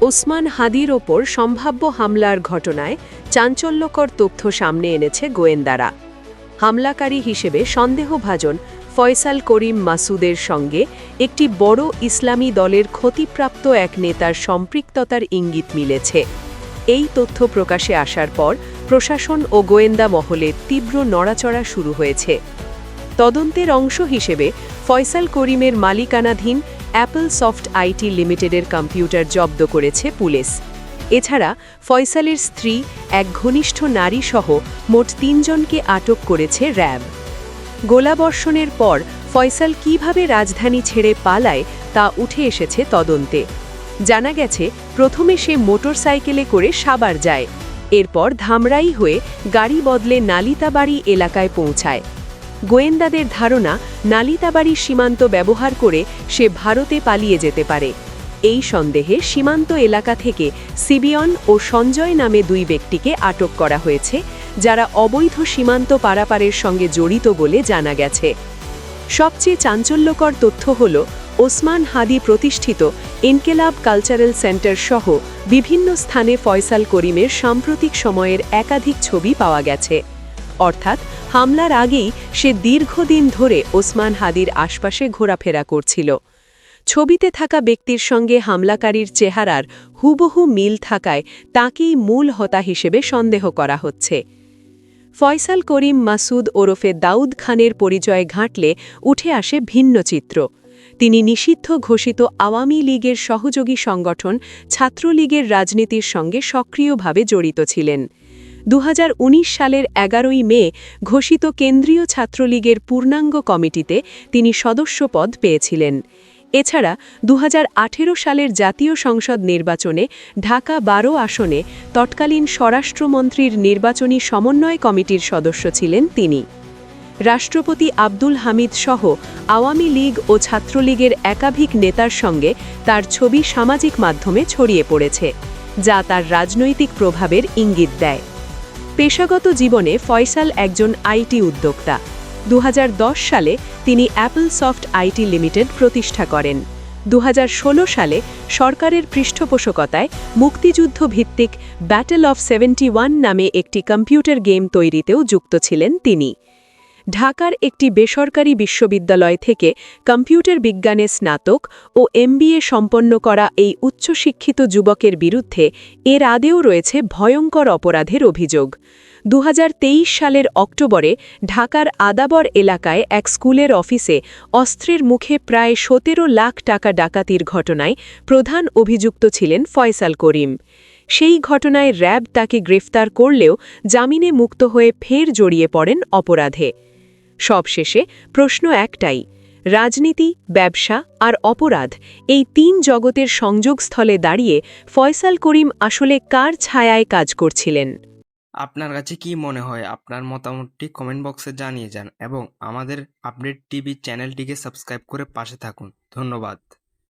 ওসমান হাদির ওপর সম্ভাব্য হামলার ঘটনায় চাঞ্চল্যকর তথ্য সামনে এনেছে গোয়েন্দারা। হামলাকারী হিসেবে সন্দেহভাজন ফয়সাল করিম মাসুদের সঙ্গে একটি বড় ইসলামী দলের ক্ষতিপ্রাপ্ত এক নেতার সম্পৃক্ততার ইঙ্গিত মিলেছে। এই তথ্য প্রকাশে আসার পর প্রশাসন ও গোয়েন্দা মহলে তীব্র নড়াচড়া শুরু হয়েছে। তদন্তের অংশ হিসেবে ফয়সাল করিমের মালিকানাধীন অ্যাপল সফট আইটি লিমিটেডের কম্পিউটার জব্দ করেছে পুলিশ। এছাড়া ফয়সালের স্ত্রী, এক ঘনিষ্ঠ নারী সহ মোট তিনজনকে আটক করেছে র্যাব। গোলাবর্ষণের পর ফয়সাল কীভাবে রাজধানী ছেড়ে পালায় তা উঠে এসেছে তদন্তে। জানা গেছে, প্রথমে সে মোটরসাইকেলে করে সাবার যায়। এরপর ধামরাই হয়ে গাড়ি বদলে নালিতাবাড়ি এলাকায় পৌঁছায়। গোয়েন্দাদের ধারণা, নালিতাবাড়ি সীমান্ত ব্যবহার করে সে ভারতে পালিয়ে যেতে পারে। এই সন্দেহে সীমান্ত এলাকা থেকে সিবিয়ন ও সঞ্জয় নামে দুই ব্যক্তিকে আটক করা হয়েছে, যারা অবৈধ সীমান্ত পারাপারের সঙ্গে জড়িত বলে জানা গেছে। সবচেয়ে চাঞ্চল্যকর তথ্য হল, ওসমান হাদি প্রতিষ্ঠিত ইনকেলাব কালচারাল সেন্টার সহ বিভিন্ন স্থানে ফয়সাল করিমের সাম্প্রতিক সময়ের একাধিক ছবি পাওয়া গেছে। অর্থাৎ হামলার আগেই সে দীর্ঘদিন ধরে ওসমান হাদির আশপাশে ঘোরাফেরা করছিল। ছবিতে থাকা ব্যক্তির সঙ্গে হামলাকারীর চেহারার হুবহু মিল থাকায় তাকেই মূল হতা হিসেবে সন্দেহ করা হচ্ছে। ফয়সাল করিম মাসুদ ওরফে দাউদ খানের পরিচয় ঘাঁটলে উঠে আসে ভিন্ন চিত্র। তিনি নিষিদ্ধ ঘোষিত আওয়ামী লীগের সহযোগী সংগঠন ছাত্রলীগের রাজনীতির সঙ্গে সক্রিয়ভাবে জড়িত ছিলেন। দু হাজার উনিশ সালের এগারোই মে ঘোষিত কেন্দ্রীয় ছাত্রলীগের পূর্ণাঙ্গ কমিটিতে তিনি সদস্যপদ পেয়েছিলেন। এছাড়া দু হাজার আঠেরো সালের জাতীয় সংসদ নির্বাচনে ঢাকা বারো আসনে তৎকালীন স্বরাষ্ট্রমন্ত্রীর নির্বাচনী সমন্বয় কমিটির সদস্য ছিলেন তিনি। রাষ্ট্রপতি আব্দুল হামিদ সহ আওয়ামী লীগ ও ছাত্রলীগের একাধিক নেতার সঙ্গে তার ছবি সামাজিক মাধ্যমে ছড়িয়ে পড়েছে, যা তার রাজনৈতিক প্রভাবের ইঙ্গিত দেয়। পেশাগত জীবনে ফয়সাল একজন আইটি উদ্যোক্তা। দু হাজার দশ সালে তিনি অ্যাপল সফট আইটি লিমিটেড প্রতিষ্ঠা করেন। দু হাজার ষোলো সালে সরকারের পৃষ্ঠপোষকতায় মুক্তিযুদ্ধ ভিত্তিক ব্যাটেল অফ সেভেন্টি নামে একটি কম্পিউটার গেম তৈরিতেও যুক্ত ছিলেন তিনি। ঢাকার একটি বেসরকারি বিশ্ববিদ্যালয় থেকে কম্পিউটার বিজ্ঞানে স্নাতক ও এমবিএ সম্পন্ন করা এই উচ্চশিক্ষিত যুবকের বিরুদ্ধে এর আদেও রয়েছে ভয়ঙ্কর অপরাধের অভিযোগ। দু হাজার তেইশ সালের অক্টোবরে ঢাকার আদাবর এলাকায় এক স্কুলের অফিসে অস্ত্রের মুখে প্রায় সতেরো লাখ টাকা ডাকাতির ঘটনায় প্রধান অভিযুক্ত ছিলেন ফয়সাল করিম। সেই ঘটনায় র্যাব তাকে গ্রেফতার করলেও জামিনে মুক্ত হয়ে ফের জড়িয়ে পড়েন অপরাধে। সবশেষে প্রশ্ন একটাই, রাজনীতি, ব্যবসা আর অপরাধ এই তিন জগতের সংযোগস্থলে দাঁড়িয়ে ফয়সাল করিম আসলে কার ছায়ায় কাজ করছিলেন? আপনার কাছে কি মনে হয়? আপনার মতামতটি কমেন্ট বক্সে জানিয়ে যান এবং আমাদের আপডেট টিভি চ্যানেলটিকে সাবস্ক্রাইব করে পাশে থাকুন। ধন্যবাদ।